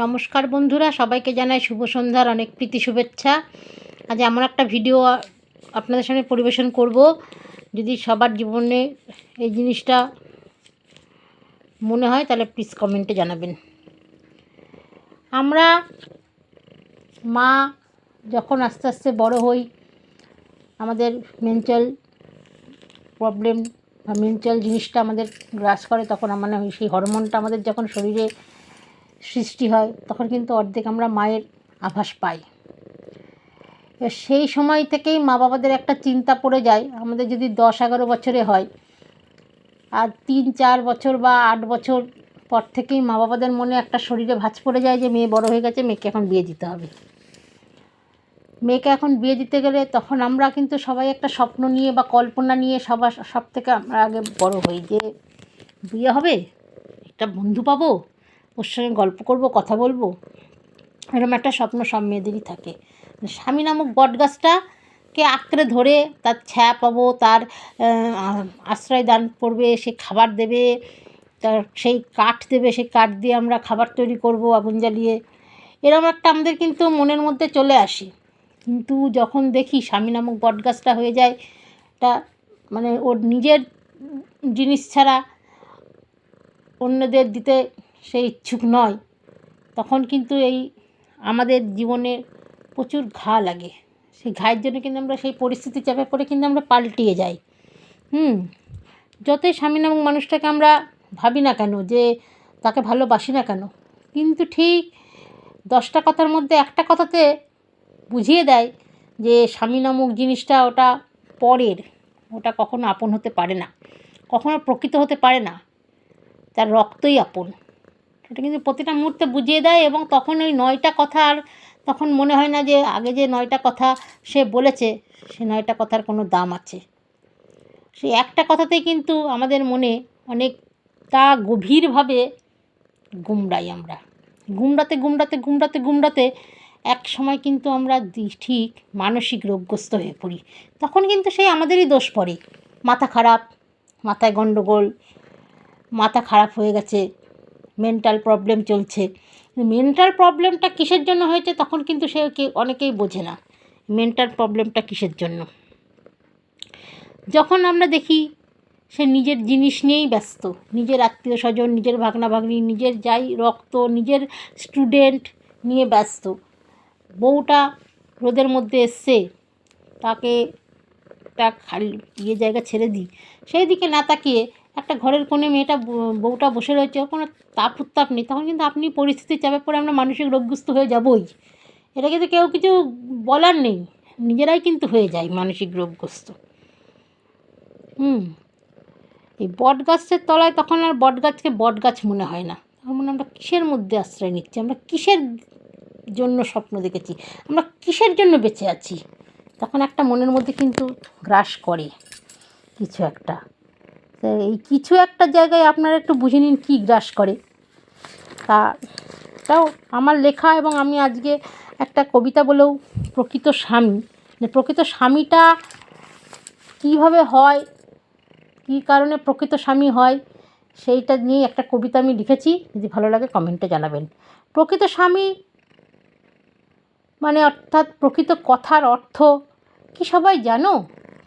নমস্কার বন্ধুরা, সবাইকে জানাই শুভ সন্ধ্যার অনেক প্রীতি শুভেচ্ছা। আজ এমন একটা ভিডিও আপনাদের সামনে পরিবেশন করব, যদি সবার জীবনে এই জিনিসটা মনে হয়, তাহলে প্লিজ কমেন্টে জানাবেন। আমরা মা যখন আস্তে আস্তে বড় হই, আমাদের মেন্টাল প্রবলেম বা মেন্টাল জিনিসটা আমাদের গ্রাস করে, তখন মানে সেই হরমোনটা আমাদের যখন শরীরে সৃষ্টি হয়, তখন কিন্তু অর্ধেক আমরা মায়ের আভাস পাই। সেই সময় থেকেই মা বাবাদের একটা চিন্তা পড়ে যায়, আমাদের যদি দশ এগারো বছরে হয়, আর তিন, চার বছর বা আট বছর পর থেকেই মা বাবাদের মনে একটা শরীরে ভাঁজ পড়ে যায় যে, মেয়ে বড় হয়ে গেছে, মেয়েকে এখন বিয়ে দিতে হবে। মেয়েকে এখন বিয়ে দিতে গেলে তখন আমরা কিন্তু সবাই একটা স্বপ্ন নিয়ে বা কল্পনা নিয়ে সবার সব থেকে আমরা আগে বড় হই যে, বিয়ে হবে? একটা বন্ধু পাবো? ওর সঙ্গে গল্প করব, কথা বলব? এরকম একটা স্বপ্ন সব মেয়েদেরই থাকে। স্বামী নামক বট গাছটাকে আঁকড়ে ধরে তার ছায়া পাবো, তার আশ্রয় দান করবে, সে খাবার দেবে, তার সেই কাঠ দেবে, সেই কাঠ দিয়ে আমরা খাবার তৈরি করব আগুন জ্বালিয়ে। এরকম একটা আমাদের কিন্তু মনের মধ্যে চলে আসে। কিন্তু যখন দেখি স্বামী নামক বটগাছটা হয়ে যায়, তা মানে ওর নিজের জিনিস ছাড়া অন্যদের দিতে সে ইচ্ছুক নয়, তখন কিন্তু এই আমাদের জীবনে প্রচুর ঘা লাগে। সেই ঘায়ের জন্য কিন্তু আমরা সেই পরিস্থিতি চাপে পড়ে কিন্তু আমরা পাল্টিয়ে যাই। হুম, যতই স্বামী নামক মানুষটাকে আমরা ভাবি না কেন যে তাকে ভালোবাসি না কেন, কিন্তু ঠিক দশটা কথার মধ্যে একটা কথাতে বুঝিয়ে দেয় যে স্বামী নামক জিনিসটা ওটা পরের, ওটা কখনো আপন হতে পারে না, কখনো প্রকৃত হতে পারে না, তার রক্তই আপন। এটা কিন্তু প্রতিটা মুহূর্তে বুঝিয়ে দেয় এবং তখন ওই নয়টা কথা আর তখন মনে হয় না যে আগে যে নয়টা কথা সে বলেছে, সে নয়টা কথার কোনো দাম আছে। সেই একটা কথাতেই কিন্তু আমাদের মনে অনেকটা গভীরভাবে গুমড়াই আমরা। গুমড়াতে গুমড়াতে গুমড়াতে গুমড়াতে এক সময় কিন্তু আমরা ঠিক মানসিক রোগগ্রস্ত হয়ে পড়ি। তখন কিন্তু সেই আমাদেরই দোষ পড়ে। মাথা খারাপ, মাথায় গণ্ডগোল মাথা খারাপ হয়ে গেছে মেন্টাল প্রবলেম চলছে। মেন্টাল প্রবলেমটা কিসের জন্য হয়েছে তখন কিন্তু সে অনেকেই বোঝে না। মেন্টাল প্রবলেমটা কিসের জন্য? যখন আমরা দেখি সে নিজের জিনিস নিয়েই ব্যস্ত, নিজের আত্মীয় স্বজন, নিজের ভাগনা ভাগ্নি নিজের যাই রক্ত, নিজের স্টুডেন্ট নিয়ে ব্যস্ত, বউটা রোদের মধ্যে এসছে, তাকে একটা খালি ইয়ে জায়গা ছেড়ে দিই, সেই দিকে না তাকিয়ে একটা ঘরের কোণে মেয়েটা বউটা বসে রয়েছে, ওর কোনো তাপ উত্তাপ নেই। তখন কিন্তু আপনি পরিস্থিতির চাপে পড়ে আমরা মানসিক রোগগ্রস্ত হয়ে যাবই। এটা কিন্তু কেউ কিছু বলার নেই। নিজেরাই কিন্তু হয়ে যায় মানসিক রোগগ্রস্ত। হুম। এই বট গাছের তলায় তখন আর বট গাছকে বট গাছ মনে হয় না। তখন মনে আমরা কিসের মধ্যে আশ্রয় নিচ্ছি? আমরা কিসের জন্য স্বপ্ন দেখেছি? আমরা কিসের জন্য বেঁচে আছি? তখন একটা মনের মধ্যে কিন্তু গ্রাস করে কিছু একটা। তো এই কিছু একটা জায়গায় আপনারা একটু বুঝে নিন কী গ্রাস করে। তা তাও আমার লেখা এবং আমি আজকে একটা কবিতা বলেও প্রকৃত স্বামী। প্রকৃত স্বামীটা কীভাবে হয়, কী কারণে প্রকৃত স্বামী হয়, সেইটা নিয়ে একটা কবিতা আমি লিখেছি। যদি ভালো লাগে কমেন্টে জানাবেন। প্রকৃত স্বামী মানে অর্থাৎ প্রকৃত কথার অর্থ, কি সবাই জানো?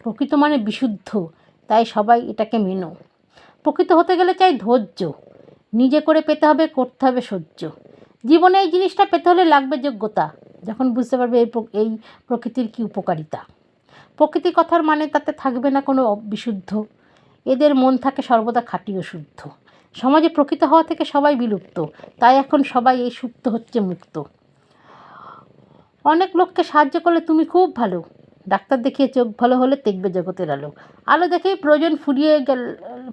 প্রকৃত মানে বিশুদ্ধ। তাই সবাই এটাকে মেনো। প্রকৃত হতে গেলে চাই ধৈর্য। নিজে করে পেতে হবে, করতে হবে সহ্য। জীবনে এই জিনিসটা পেতে হলে লাগবে যোগ্যতা, যখন বুঝতে পারবে এই এই প্রকৃতির কী উপকারিতা। প্রকৃতি কথার মানে তাতে থাকবে না কোনো বিশুদ্ধ। এদের মন থাকে সর্বদা খাঁটি ও শুদ্ধ। সমাজে প্রকৃত হওয়া থেকে সবাই বিলুপ্ত, তাই এখন সবাই এই সুপ্ত হচ্ছে মুক্ত। অনেক লোককে সাহায্য করলে তুমি খুব ভালো। ডাক্তার দেখিয়ে চোখ ভালো হলে দেখবে জগতের আলো। আলো দেখেই প্রয়োজন ফুরিয়ে গেল,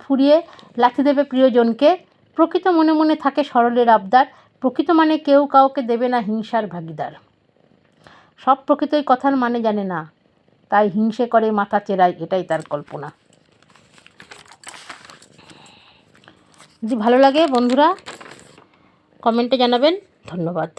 ফুরিয়ে লাথি দেবে প্রিয়জনকে। প্রকৃত মনে মনে থাকে সরলের আবদার, প্রকৃত মানে কেউ কাউকে দেবে না হিংসার ভাগিদার। সব প্রকৃতই কথার মানে জানে না, তাই হিংসে করে মাথা চেরায় এটাই তার কল্পনা। যদি ভালো লাগে বন্ধুরা, কমেন্টে জানাবেন, ধন্যবাদ।